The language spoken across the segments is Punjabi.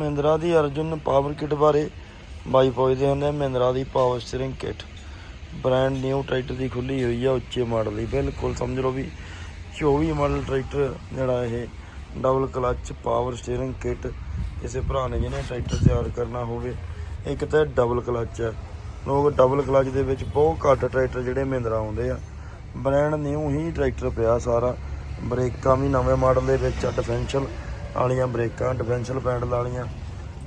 ਮਹਿੰਦਰਾ ਦੀ ਅਰਜੁਨ ਪਾਵਰ ਕਿਟ ਬਾਰੇ ਬਾਈ ਪੁੱਛਦੇ ਹੁੰਦੇ ਆ, ਮਹਿੰਦਰਾ ਦੀ power steering kit brand new tractor ਦੀ ਖੁੱਲੀ ਹੋਈ ਆ, ਉੱਚੇ ਮਾਡਲ ਦੀ। ਬਿਲਕੁਲ ਸਮਝ ਲਓ ਵੀ 24 ਮਾਡਲ ਟਰੈਕਟਰ ਜਿਹੜਾ ਇਹ double clutch power steering kit ਕਿਸੇ ਭਰਾ ਨੇ ਜਿਹਨੇ ਟਰੈਕਟਰ ਤਿਆਰ ਕਰਨਾ ਹੋਵੇ, ਇੱਕ ਤਾਂ ਡਬਲ ਕਲੱਚ ਹੈ ਲੋਕ ਡਬਲ ਕਲੱਚ ਦੇ ਵਿੱਚ ਬਹੁਤ ਘੱਟ ਟਰੈਕਟਰ ਜਿਹੜੇ ਮਹਿੰਦਰਾ ਆਉਂਦੇ ਆ। ਬ੍ਰਾਂਡ ਨਿਊ ਹੀ ਟਰੈਕਟਰ ਪਿਆ ਸਾਰਾ। ਬ੍ਰੇਕਾਂ ਵੀ ਨਵੇਂ ਮਾਡਲ ਦੇ ਵਿੱਚ ਆ ਡਿਫੈਂਸ਼ਲ ਵਾਲੀਆਂ ਬ੍ਰੇਕਾਂ ਡਿਫੈਂਸ਼ਲ ਪੈਡਲ ਵਾਲੀਆਂ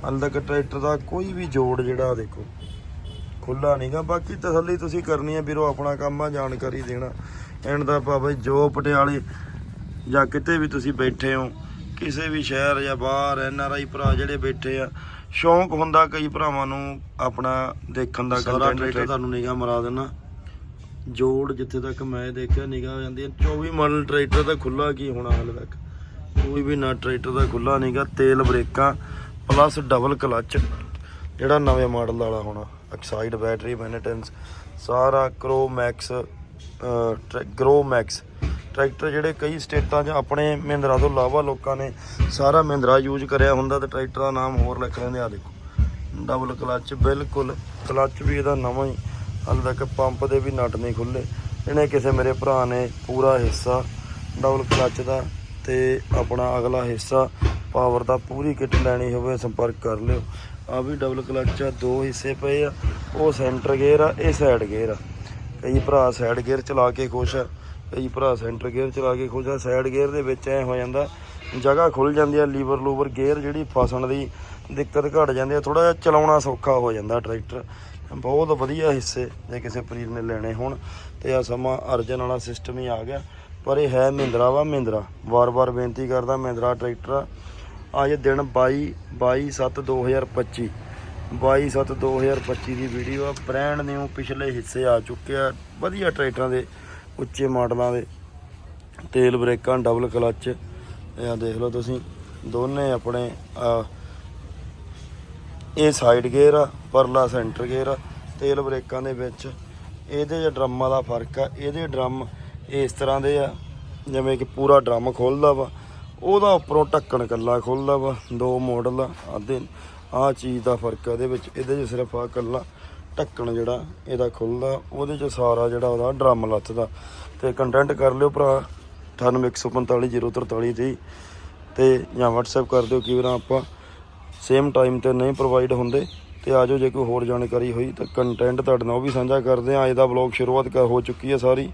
ਹਾਲੇ ਤੱਕ ਟਰੈਕਟਰ ਦਾ ਕੋਈ ਵੀ ਜੋੜ ਜਿਹੜਾ ਦੇਖੋ ਖੁੱਲਾ ਨਹੀਂਗਾ ਬਾਕੀ ਤਸੱਲੀ ਤੁਸੀਂ ਕਰਨੀ ਹੈ ਵੀਰੋ ਆਪਣਾ ਕੰਮ ਆ ਜਾਣਕਾਰੀ ਦੇਣਾ। ਐਂਡ ਦਾ ਭਾਵੇਂ ਜੋ ਪਟਿਆਲੇ ਜਾਂ ਕਿਤੇ ਵੀ ਤੁਸੀਂ ਬੈਠੇ ਹੋ ਕਿਸੇ ਵੀ ਸ਼ਹਿਰ ਜਾਂ ਬਾਹਰ ਐਨ ਆਰ ਆਈ ਭਰਾ ਜਿਹੜੇ ਬੈਠੇ ਆ ਸ਼ੌਂਕ ਹੁੰਦਾ ਕਈ ਭਰਾਵਾਂ ਨੂੰ ਆਪਣਾ ਦੇਖਣ ਦਾ ਸਾਰਾ ਟਰੈਕਟਰ ਤੁਹਾਨੂੰ ਨਿਗਾਹ ਮਰਾ ਦੇਣਾ। ਜੋੜ ਜਿੱਥੇ ਤੱਕ ਮੈਂ ਦੇਖਿਆ ਨਿਗਾਹ ਜਾਂਦੀ ਹੈ 24 ਮਾਡਲ ਟਰੈਕਟਰ ਦਾ ਖੁੱਲਾ ਕੀ ਹੋਣਾ ਹਾਲੇ ਤੱਕ? ਕੋਈ ਵੀ ਨਾ ਟਰੈਕਟਰ ਦਾ ਖੁੱਲਾ ਨਹੀਂਗਾ ਤੇਲ ਬ੍ਰੇਕਾਂ ਪਲੱਸ ਡਬਲ ਕਲੱਚ ਜਿਹੜਾ ਨਵੇਂ ਮਾਡਲ ਵਾਲਾ ਹੋਣਾ ਐਕਸਾਈਡ ਬੈਟਰੀ ਮੈਨਟੈਂਸ ਸਾਰਾ ਕਰੋ ਮੈਕਸ ਗਰੋ ਮੈਕਸ ਟਰੈਕਟਰ ਜਿਹੜੇ ਕਈ ਸਟੇਟਾਂ 'ਚ ਆਪਣੇ ਮਹਿੰਦਰਾ ਤੋਂ ਇਲਾਵਾ ਲੋਕਾਂ ਨੇ ਸਾਰਾ ਮਹਿੰਦਰਾ ਯੂਜ਼ ਕਰਿਆ ਹੁੰਦਾ ਤੇ ਟਰੈਕਟਰ ਦਾ ਨਾਮ ਹੋਰ ਲਿਖ ਲੈਂਦੇ ਆ ਦੇਖੋ। ਡਬਲ ਕਲੱਚ ਬਿਲਕੁਲ ਕਲੱਚ ਵੀ ਇਹਦਾ ਨਵਾਂ ਹੀ, ਹਾਲੇ ਤੱਕ ਪੰਪ ਦੇ ਵੀ ਨਟ ਨਹੀਂ ਖੁੱਲੇ ਇਹਨੇ ਕਿਸੇ ਮੇਰੇ ਭਰਾ ਨੇ ਪੂਰਾ ਹਿੱਸਾ ਡਬਲ ਕਲੱਚ ਦਾ ਤੇ ਆਪਣਾ ਅਗਲਾ ਹਿੱਸਾ ਪਾਵਰ ਦਾ ਪੂਰੀ ਕਿੱਟ ਲੈਣੀ ਹੋਵੇ ਸੰਪਰਕ ਕਰ ਲਿਓ। ਆ ਵੀ ਡਬਲ ਕਲਚ ਆ, ਦੋ ਹਿੱਸੇ ਪਏ ਆ, ਉਹ ਸੈਂਟਰ ਗੇਅਰ ਆ, ਇਹ ਸਾਈਡ ਗੇਅਰ ਆ। ਕਈ ਭਰਾ ਸਾਈਡ ਗੇਅਰ ਚਲਾ ਕੇ ਖੁਸ਼ ਆ, ਕਈ ਭਰਾ ਸੈਂਟਰ ਗੇਅਰ ਚਲਾ ਕੇ ਖੁਸ਼ ਆ। ਸਾਈਡ ਗੇਅਰ ਦੇ ਵਿੱਚ ਐ ਹੋ ਜਾਂਦਾ, ਜਗ੍ਹਾ ਖੁੱਲ ਜਾਂਦੀ ਆ ਲੀਵਰ ਲੂਵਰ ਗੇਅਰ ਜਿਹੜੀ ਫਸਣ ਦੀ ਦਿੱਕਤ ਘਟ ਜਾਂਦੀ ਆ ਥੋੜਾ ਜਿਹਾ ਚਲਾਉਣਾ ਸੌਖਾ ਹੋ ਜਾਂਦਾ ਟਰੈਕਟਰ ਬਹੁਤ ਵਧੀਆ ਹਿੱਸੇ ਜੇ ਕਿਸੇ ਪਰੀਰ ਨੇ ਲੈਣੇ ਹੋਣ। ਤੇ ਆ ਸਮਾਂ ਅਰਜਨ ਵਾਲਾ ਸਿਸਟਮ ਹੀ ਆ ਗਿਆ। ਪਰ ਇਹ ਹੈ ਮਹਿੰਦਰਾ ਵਾ, ਮਹਿੰਦਰਾ। ਵਾਰ-ਵਾਰ ਬੇਨਤੀ ਕਰਦਾ ਮਹਿੰਦਰਾ ਟਰੈਕਟਰ। ਆ। ਅੱਜ ਦਿਨ 22 22/7/2025 22/7/2025 ਦੀ ਵੀਡੀਓ ਆ। ਬ੍ਰਾਂਡ ਨਿਊ ਪਿਛਲੇ ਹਿੱਸੇ ਆ ਚੁੱਕੇ ਆ ਵਧੀਆ ਟਰੈਕਟਰਾਂ ਦੇ, ਉੱਚੇ ਮਾਡਲਾਂ ਦੇ। ਤੇਲ ਬ੍ਰੇਕਾਂ ਡਬਲ ਕਲੱਚ ਇਹ ਦੇਖ ਲਓ ਤੁਸੀਂ। ਦੋਨੇ ਆਪਣੇ ਇਹ ਸਾਈਡ ਗੇਅਰ ਆ, ਪਰਲਾ ਸੈਂਟਰ ਗੇਅਰ ਆ। ਤੇਲ ਬ੍ਰੇਕਾਂ ਦੇ ਵਿੱਚ। ਇਹਦੇ ਚ ਡਰਮਾਂ ਦਾ ਫ਼ਰਕ ਆ। ਇਹਦੇ ਡਰਮ ਇਸ ਤਰ੍ਹਾਂ ਦੇ ਆ, ਜਿਵੇਂ ਕਿ ਪੂਰਾ ਡਰਮ ਖੁੱਲਦਾ ਵਾ, ਉਹਦਾ ਉੱਪਰੋਂ ਢੱਕਣ ਕੱਲਾ ਖੁੱਲਦਾ ਵਾ, ਦੋ ਮਾਡਲ ਆ, ਆਦੇ, ਆ ਚੀਜ਼ ਦਾ ਫ਼ਰਕ ਇਹਦੇ ਵਿੱਚ, ਇਹਦੇ ਚ ਸਿਰਫ ਆ ਕੱਲਾ ਢੱਕਣ ਜਿਹੜਾ ਇਹਦਾ ਖੁੱਲਦਾ, ਉਹਦੇ ਚ ਸਾਰਾ ਜਿਹੜਾ ਉਹਦਾ ਡਰਮ ਲੱਥਦਾ ਤੇ ਕੰਟੈਂਟ ਕਰ ਲਿਓ ਭਰਾ 98155043 ਤੇ ਤੇ ਜਾਂ WhatsApp ਕਰ ਦਿਓ, ਕਿ ਵੀਰਾਂ ਆਪਾਂ ਸੇਮ ਟਾਈਮ ਤੇ ਨਹੀਂ ਪ੍ਰੋਵਾਈਡ ਹੁੰਦੇ, ਤੇ ਆਜੋ ਜੇ ਕੋਈ ਹੋਰ ਜਾਣਕਾਰੀ ਹੋਈ, ਤਾਂ ਕੰਟੈਂਟ ਤੁਹਾਡੇ ਨਾਲ ਉਹ ਵੀ ਸਾਂਝਾ ਕਰਦੇ ਆ, ਅੱਜ ਦਾ ਵਲੌਗ ਸ਼ੁਰੂਆਤ ਕਰ, ਹੋ ਚੁੱਕੀ ਹੈ ਸਾਰੀ।